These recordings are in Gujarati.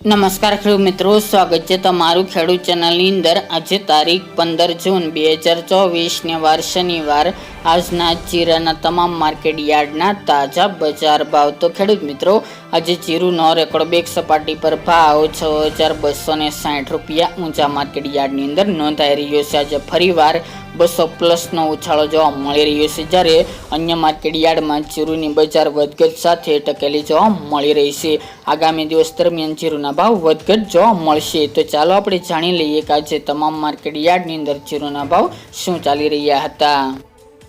નમસ્કાર ખેડૂત મિત્રો, સ્વાગત છે તમારું ખેડૂત ચેનલની અંદર. આજે તારીખ પંદર જૂન બે હજાર ચોવીસને વાર શનિવાર. આજના જીરાના તમામ માર્કેટ યાર્ડના તાજા બજાર ભાવ. તો ખેડૂત મિત્રો, આજે જીરુનો રેકોર્ડ બેક સપાટી પર ભાવ છ હજાર બસો સાઠ રૂપિયા ઊંચા માર્કેટ યાર્ડની અંદર નોંધાઈ રહ્યો છે. આજે ફરીવાર બસો પ્લસનો ઉછાળો જોવા મળી રહ્યો છે. જ્યારે અન્ય માર્કેટ યાર્ડમાં જીરુની બજાર વધઘટ સાથે ટકેલી જોવા મળી રહી છે. આગામી દિવસ દરમિયાન જીરુના ભાવ વધઘટ જોવા મળશે. તો ચાલો આપણે જાણી લઈએ કે આજે તમામ માર્કેટ યાર્ડની અંદર જીરુના ભાવ શું ચાલી રહ્યા હતા.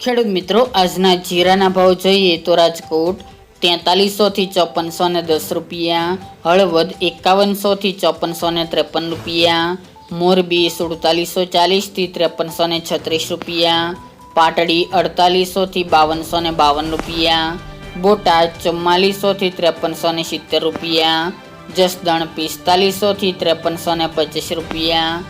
ખેડૂત મિત્રો, આજના જીરાના ભાવ જોઈએ તો રાજકોટ તેતાલીસોથી ચોપનસો ને દસ રૂપિયા, હળવદ એકાવનસોથી ચોપનસો ને ત્રેપન રૂપિયા મોરબી સુડતાલીસો ચાલીસથી ત્રેપનસો ને છત્રીસ રૂપિયા. પાટડી અડતાલીસોથી બાવનસો ને બાવન રૂપિયા. બોટાદ ચુમ્માલીસોથી ત્રેપનસો ને સિત્તેર રૂપિયા. જસદણ પિસ્તાલીસોથી ત્રેપનસો ને પચીસ રૂપિયા.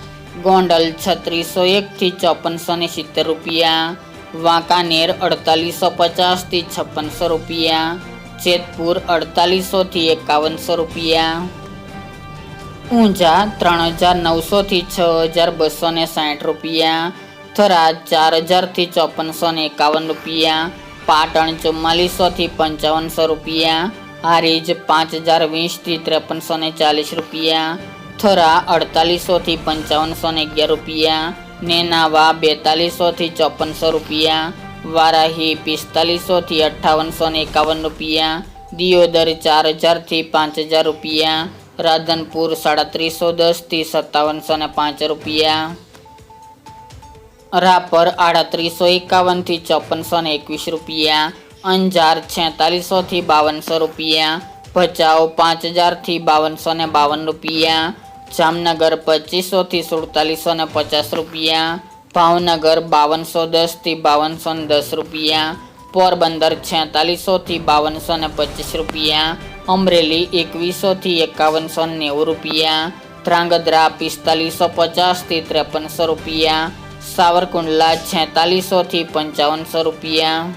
ગોંડલ છત્રીસો એકથી ચોપનસો ને સિત્તેર રૂપિયા. વાંકાનેર અડતાલીસો પચાસથી છપ્પનસો રૂપિયા. જેતપુર અડતાલીસોથી એકાવનસો રૂપિયા. ઊંઝા ત્રણ હજાર નવસોથી છ હજાર બસો ને સાઠ રૂપિયા, થરાદ ચાર હજારથી ચોપનસો ને એકાવન રૂપિયા, પાટણ ચુમ્માલીસોથી પંચાવનસો રૂપિયા, હારીજ પાંચ હજાર વીસથી ત્રેપનસો ને ચાલીસ રૂપિયા, થરા અડતાલીસોથી પંચાવનસો ને અગિયાર રૂપિયા, નેનાવા બેતાલીસોથી ચોપનસો રૂપિયા, વારાહી પિસ્તાલીસોથી અઠ્ઠાવનસો ને એકાવન રૂપિયા, દિયોદર ચાર હજારથી પાંચ હજાર રૂપિયા રાધનપુર સાડત્રીસો દસથી સત્તાવનસો ને પાંચ રૂપિયા. રાપર આડત્રીસો એકાવનથી ચોપનસો ને એકવીસ રૂપિયા. અંજાર છેતાલીસોથી બાવનસો રૂપિયા. ભચાઉ પાંચ હજારથી બાવનસો ને બાવન રૂપિયા. જામનગર પચીસોથી સુડતાલીસો ને પચાસ રૂપિયા. ભાવનગર બાવનસો દસથી બાવનસો ને દસ રૂપિયા. પોરબંદર છેતાલીસોથી બાવનસો ને પચીસ રૂપિયા. અમરેલી એકવીસોથી એકાવનસો નેવું રૂપિયા, ધ્રાંગધ્રા પિસ્તાલીસો પચાસથી ત્રેપનસો રૂપિયા, સાવરકુંડલા છેતાલીસોથી પંચાવનસો રૂપિયા,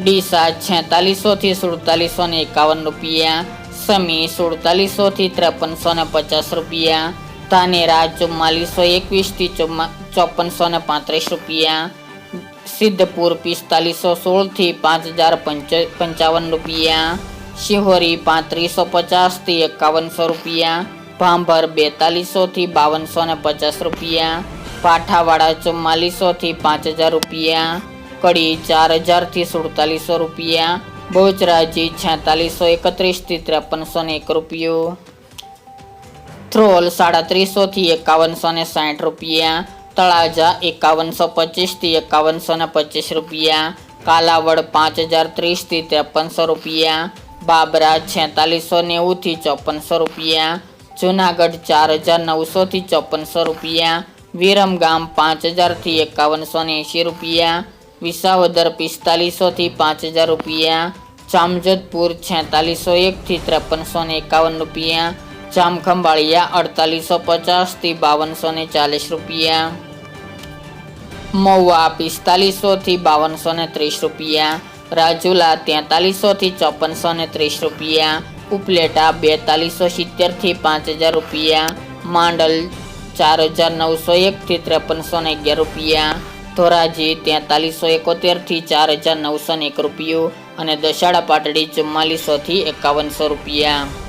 ડીસા છેતાલીસોથી સુડતાલીસો ને એકાવન રૂપિયા, સમી સુડતાલીસોથી ત્રેપનસો ને પચાસ રૂપિયા, ધાનેરા ચુમ્માલીસો એકવીસથી ચોપનસો ને પાંત્રીસ રૂપિયા, સિદ્ધપુર પિસ્તાલીસો સોળથી પાંચ હજાર પંચાવન રૂપિયા શિહોરી પાંત્રીસો પચાસથી એકાવનસો રૂપિયા, ભાંભર બેતાલીસોથી બાવનસો ને પચાસ રૂપિયા, પાઠાવાડા ચુમ્માલીસોથી પાંચ હજાર રૂપિયા, કડી ચાર હજારથી સુડતાલીસો રૂપિયા, બહુચરાજી છેતાલીસો એકત્રીસથી ત્રેપનસો ને એક રૂપિયો થ્રોલ સાડત્રીસોથી એકાવનસો ને સાઠ રૂપિયા, તળાજા એકાવનસો પચીસથી એકાવનસો ને પચીસ રૂપિયા, કાલાવડ પાંચ હજાર ત્રીસથી ત્રેપનસો રૂપિયા બાબરા છેતાલીસો નેવુંથી ચોપનસો રૂપિયા, જુનાગઢ ચાર હજાર નવસોથી ચોપનસો રૂપિયા વિરમગામ પાંચ હજારથી એકાવનસો એંશી રૂપિયા, વિસાવદર પિસ્તાલીસોથી પાંચ હજાર રૂપિયા, જામજોધપુર છેતાલીસો એકથી ત્રેપનસો એકાવન રૂપિયા, જામખંભાળિયા અડતાલીસો પચાસથી બાવનસો ચાલીસ રૂપિયા, મહુવા પિસ્તાલીસોથી બાવનસો ત્રીસ રૂપિયા રાજુલા તેતાલીસોથી ચોપનસો ને ત્રીસ રૂપિયા, ઉપલેટા બેતાલીસો સિત્તેરથી પાંચ હજાર રૂપિયા, માંડલ ચાર હજાર નવસો એકથી ત્રેપનસો ને અગિયાર રૂપિયા, ધોરાજી તેતાલીસો એકોતેરથી ચાર હજાર નવસો ને એક રૂપિયું અને દશાડા પાટડી ચુમ્માલીસોથી એકાવનસો રૂપિયા.